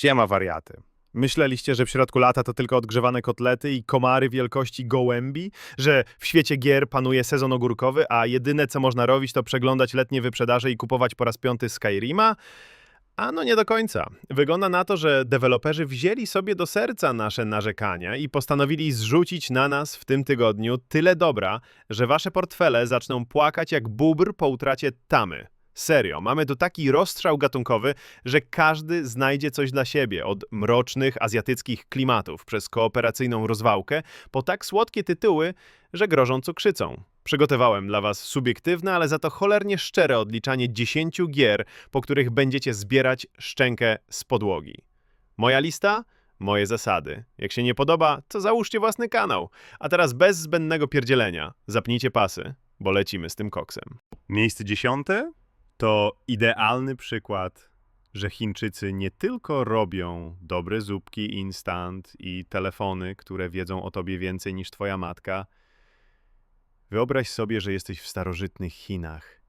Siema wariaty. Myśleliście, że w środku lata to tylko odgrzewane kotlety i komary wielkości gołębi? Że w świecie gier panuje sezon ogórkowy, a jedyne co można robić to przeglądać letnie wyprzedaże i kupować po raz piąty Skyrima? A no nie do końca. Wygląda na to, że deweloperzy wzięli sobie do serca nasze narzekania i postanowili zrzucić na nas w tym tygodniu tyle dobra, że wasze portfele zaczną płakać jak bubr po utracie tamy. Serio, mamy tu taki rozstrzał gatunkowy, że każdy znajdzie coś dla siebie, od mrocznych azjatyckich klimatów przez kooperacyjną rozwałkę, po tak słodkie tytuły, że grożą cukrzycą. Przygotowałem dla Was subiektywne, ale za to cholernie szczere odliczanie 10 gier, po których będziecie zbierać szczękę z podłogi. Moja lista? Moje zasady. Jak się nie podoba, to załóżcie własny kanał. A teraz bez zbędnego pierdzielenia. Zapnijcie pasy, bo lecimy z tym koksem. Miejsce dziesiąte to idealny przykład, że Chińczycy nie tylko robią dobre zupki instant i telefony, które wiedzą o tobie więcej niż twoja matka. Wyobraź sobie, że jesteś w starożytnych Chinach,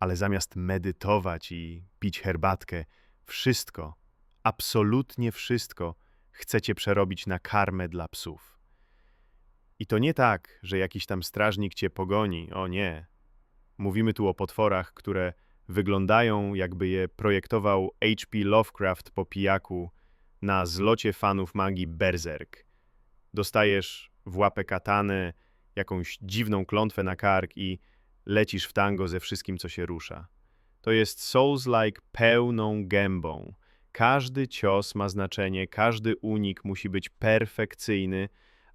ale zamiast medytować i pić herbatkę, wszystko, absolutnie wszystko chcecie przerobić na karmę dla psów. I to nie tak, że jakiś tam strażnik cię pogoni, o nie. Mówimy tu o potworach, które wyglądają jakby je projektował H.P. Lovecraft po pijaku na zlocie fanów magii Berserk. Dostajesz w łapę katanę, jakąś dziwną klątwę na kark i lecisz w tango ze wszystkim, co się rusza. To jest Souls-like pełną gębą. Każdy cios ma znaczenie, każdy unik musi być perfekcyjny,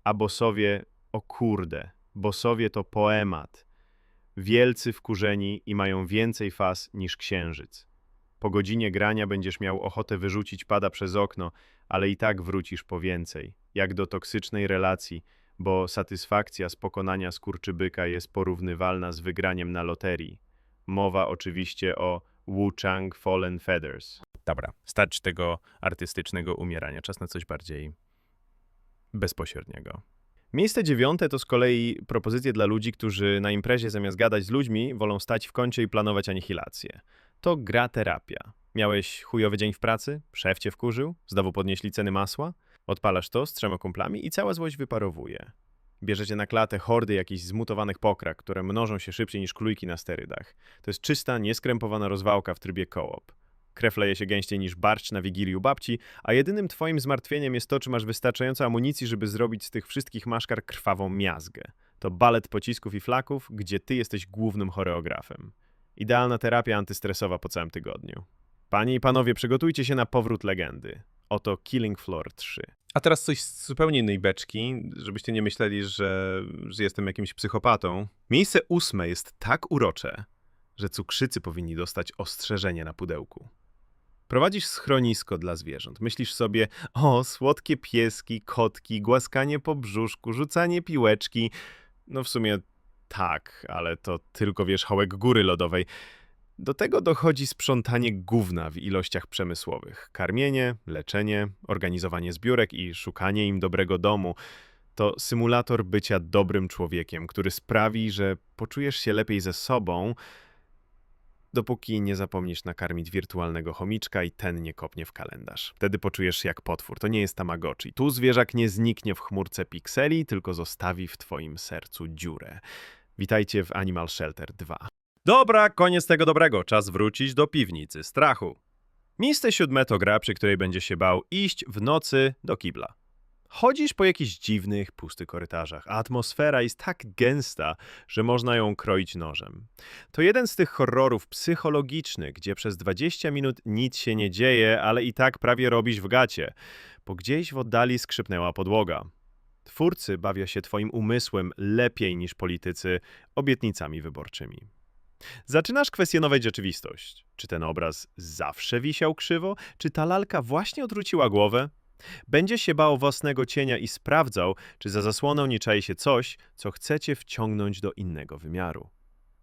a bossowie, o kurde, bossowie to poemat. Wielcy wkurzeni i mają więcej faz niż księżyc. Po godzinie grania będziesz miał ochotę wyrzucić pada przez okno, ale i tak wrócisz po więcej, jak do toksycznej relacji, bo satysfakcja z pokonania skurczybyka jest porównywalna z wygraniem na loterii. Mowa oczywiście o Wu Chang Fallen Feathers. Dobra, starczy tego artystycznego umierania. Czas na coś bardziej bezpośredniego. Miejsce dziewiąte to z kolei propozycje dla ludzi, którzy na imprezie zamiast gadać z ludźmi, wolą stać w kącie i planować anihilację. To gra terapia. Miałeś chujowy dzień w pracy? Szef cię wkurzył? Znowu podnieśli ceny masła? Odpalasz to z trzema kumplami i cała złość wyparowuje. Bierzecie na klatę hordy jakichś zmutowanych pokrak, które mnożą się szybciej niż klujki na sterydach. To jest czysta, nieskrępowana rozwałka w trybie co-op. Krew leje się gęściej niż barszcz na wigilii u babci, a jedynym twoim zmartwieniem jest to, czy masz wystarczająco amunicji, żeby zrobić z tych wszystkich maszkar krwawą miazgę. To balet pocisków i flaków, gdzie ty jesteś głównym choreografem. Idealna terapia antystresowa po całym tygodniu. Panie i panowie, przygotujcie się na powrót legendy. Oto Killing Floor 3. A teraz coś z zupełnie innej beczki, żebyście nie myśleli, że, że jestem jakimś psychopatą. Miejsce ósme jest tak urocze, że cukrzycy powinni dostać ostrzeżenie na pudełku. Prowadzisz schronisko dla zwierząt. Myślisz sobie, o, słodkie pieski, kotki, głaskanie po brzuszku, rzucanie piłeczki. No w sumie tak, ale to tylko wierzchołek góry lodowej. Do tego dochodzi sprzątanie gówna w ilościach przemysłowych. Karmienie, leczenie, organizowanie zbiórek i szukanie im dobrego domu. To symulator bycia dobrym człowiekiem, który sprawi, że poczujesz się lepiej ze sobą, dopóki nie zapomnisz nakarmić wirtualnego chomiczka i ten nie kopnie w kalendarz. Wtedy poczujesz się jak potwór. To nie jest Tamagotchi. Tu zwierzak nie zniknie w chmurce pikseli, tylko zostawi w twoim sercu dziurę. Witajcie w Animal Shelter 2. Dobra, koniec tego dobrego. Czas wrócić do piwnicy strachu. Miejsce siódme to gra, przy której będzie się bał iść w nocy do kibla. Chodzisz po jakichś dziwnych, pustych korytarzach, a atmosfera jest tak gęsta, że można ją kroić nożem. To jeden z tych horrorów psychologicznych, gdzie przez 20 minut nic się nie dzieje, ale i tak prawie robisz w gacie, bo gdzieś w oddali skrzypnęła podłoga. Twórcy bawią się twoim umysłem lepiej niż politycy obietnicami wyborczymi. Zaczynasz kwestionować rzeczywistość. Czy ten obraz zawsze wisiał krzywo? Czy ta lalka właśnie odwróciła głowę? Będzie się bał własnego cienia i sprawdzał, czy za zasłoną nie czai się coś, co chcecie wciągnąć do innego wymiaru.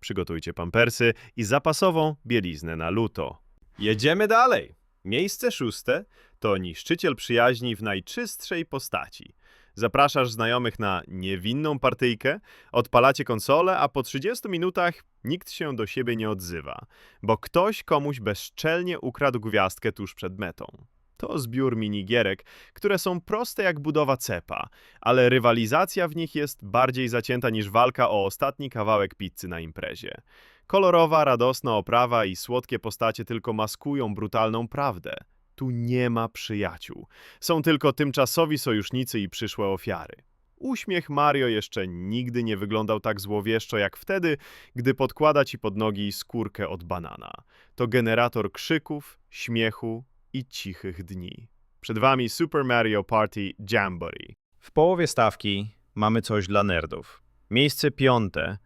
Przygotujcie pampersy i zapasową bieliznę na luto. Jedziemy dalej. Miejsce szóste to niszczyciel przyjaźni w najczystszej postaci. Zapraszasz znajomych na niewinną partyjkę, odpalacie konsolę, a po 30 minutach nikt się do siebie nie odzywa, bo ktoś komuś bezczelnie ukradł gwiazdkę tuż przed metą. To zbiór minigierek, które są proste jak budowa cepa, ale rywalizacja w nich jest bardziej zacięta niż walka o ostatni kawałek pizzy na imprezie. Kolorowa, radosna oprawa i słodkie postacie tylko maskują brutalną prawdę. Tu nie ma przyjaciół. Są tylko tymczasowi sojusznicy i przyszłe ofiary. Uśmiech Mario jeszcze nigdy nie wyglądał tak złowieszczo jak wtedy, gdy podkłada ci pod nogi skórkę od banana. To generator krzyków, śmiechu i cichych dni. Przed wami Super Mario Party Jamboree. W połowie stawki mamy coś dla nerdów. Miejsce piąte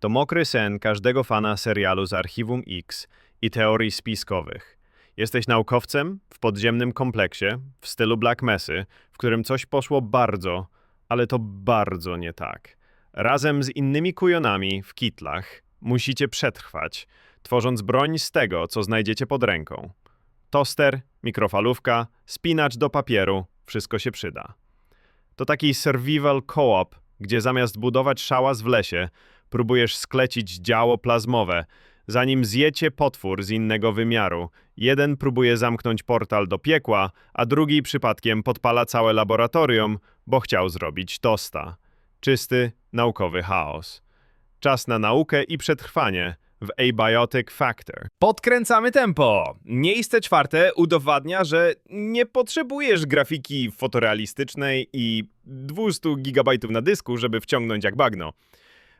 to mokry sen każdego fana serialu z Archiwum X i teorii spiskowych. Jesteś naukowcem w podziemnym kompleksie w stylu Black Messy, w którym coś poszło bardzo, ale to bardzo nie tak. Razem z innymi kujonami w kitlach musicie przetrwać, tworząc broń z tego, co znajdziecie pod ręką. Toster, mikrofalówka, spinacz do papieru, wszystko się przyda. To taki survival co-op, gdzie zamiast budować szałas w lesie, próbujesz sklecić działo plazmowe. Zanim zjecie potwór z innego wymiaru, jeden próbuje zamknąć portal do piekła, a drugi przypadkiem podpala całe laboratorium, bo chciał zrobić tosta. Czysty, naukowy chaos. Czas na naukę i przetrwanie w Abiotic Factor. Podkręcamy tempo. Miejsce czwarte udowadnia, że nie potrzebujesz grafiki fotorealistycznej i 200 GB na dysku, żeby wciągnąć jak bagno.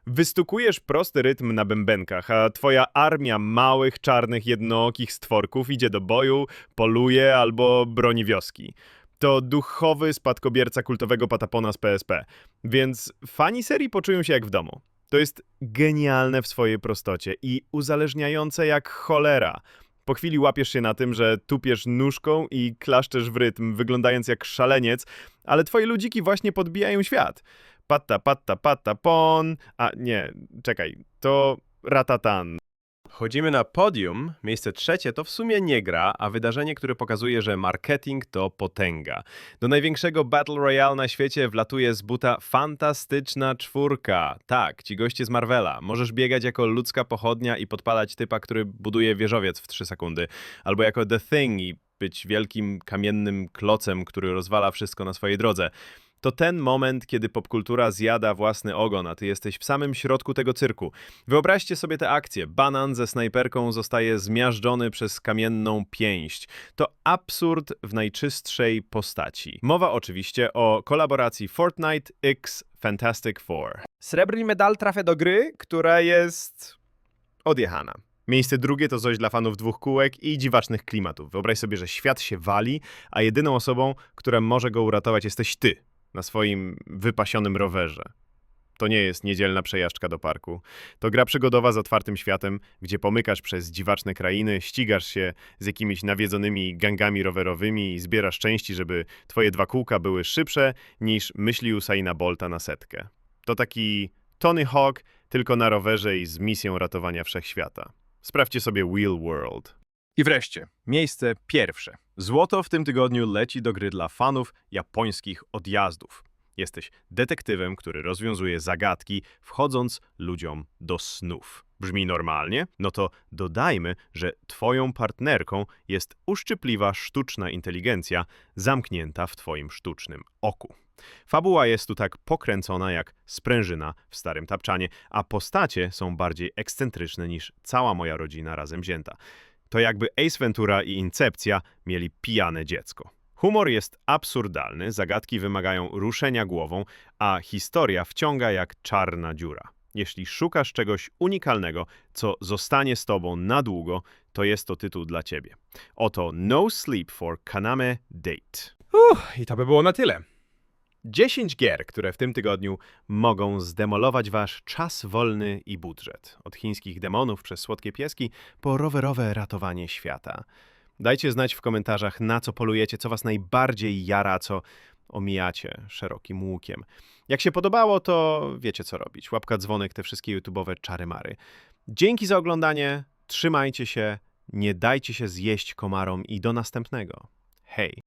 Wystukujesz prosty rytm na bębenkach, a twoja armia małych, czarnych, jednookich stworków idzie do boju, poluje albo broni wioski. To duchowy spadkobierca kultowego patapona z PSP, więc fani serii poczują się jak w domu. To jest genialne w swojej prostocie i uzależniające jak cholera. Po chwili łapiesz się na tym, że tupiesz nóżką i klaszczesz w rytm, wyglądając jak szaleniec, ale twoje ludziki właśnie podbijają świat. Patta, patta, patta, pon. A nie, czekaj, to ratatan. Chodzimy na podium. Miejsce trzecie to w sumie nie gra, a wydarzenie, które pokazuje, że marketing to potęga. Do największego Battle Royale na świecie wlatuje z buta fantastyczna czwórka. Tak, ci goście z Marvela. Możesz biegać jako ludzka pochodnia i podpalać typa, który buduje wieżowiec w 3 sekundy. Albo jako The Thing i być wielkim kamiennym klocem, który rozwala wszystko na swojej drodze. To ten moment, kiedy popkultura zjada własny ogon, a ty jesteś w samym środku tego cyrku. Wyobraźcie sobie tę akcję. Banan ze snajperką zostaje zmiażdżony przez kamienną pięść. To absurd w najczystszej postaci. Mowa oczywiście o kolaboracji Fortnite x Fantastic Four. Srebrny medal trafia do gry, która jest Odjechana. Miejsce drugie to coś dla fanów dwóch kółek i dziwacznych klimatów. Wyobraź sobie, że świat się wali, a jedyną osobą, która może go uratować, jesteś ty na swoim wypasionym rowerze. To nie jest niedzielna przejażdżka do parku. To gra przygodowa z otwartym światem, gdzie pomykasz przez dziwaczne krainy, ścigasz się z jakimiś nawiedzonymi gangami rowerowymi i zbierasz części, żeby twoje dwa kółka były szybsze niż myśli Usaina Bolta na setkę. To taki Tony Hawk, tylko na rowerze i z misją ratowania wszechświata. Sprawdźcie sobie Wheel World. I wreszcie, miejsce pierwsze. Złoto w tym tygodniu leci do gry dla fanów japońskich odjazdów. Jesteś detektywem, który rozwiązuje zagadki, wchodząc ludziom do snów. Brzmi normalnie? No to dodajmy, że twoją partnerką jest uszczypliwa sztuczna inteligencja zamknięta w twoim sztucznym oku. Fabuła jest tu tak pokręcona jak sprężyna w starym tapczanie, a postacie są bardziej ekscentryczne niż cała moja rodzina razem wzięta. To jakby Ace Ventura i Incepcja mieli pijane dziecko. Humor jest absurdalny, zagadki wymagają ruszenia głową, a historia wciąga jak czarna dziura. Jeśli szukasz czegoś unikalnego, co zostanie z tobą na długo, to jest to tytuł dla ciebie. Oto No Sleep for Kaname Date. Uff, i to by było na tyle. 10 gier, które w tym tygodniu mogą zdemolować wasz czas wolny i budżet. Od chińskich demonów przez słodkie pieski po rowerowe ratowanie świata. Dajcie znać w komentarzach, na co polujecie, co was najbardziej jara, co omijacie szerokim łukiem. Jak się podobało, to wiecie co robić. Łapka, dzwonek, te wszystkie YouTube'owe czary-mary. Dzięki za oglądanie, trzymajcie się, nie dajcie się zjeść komarom i do następnego. Hej!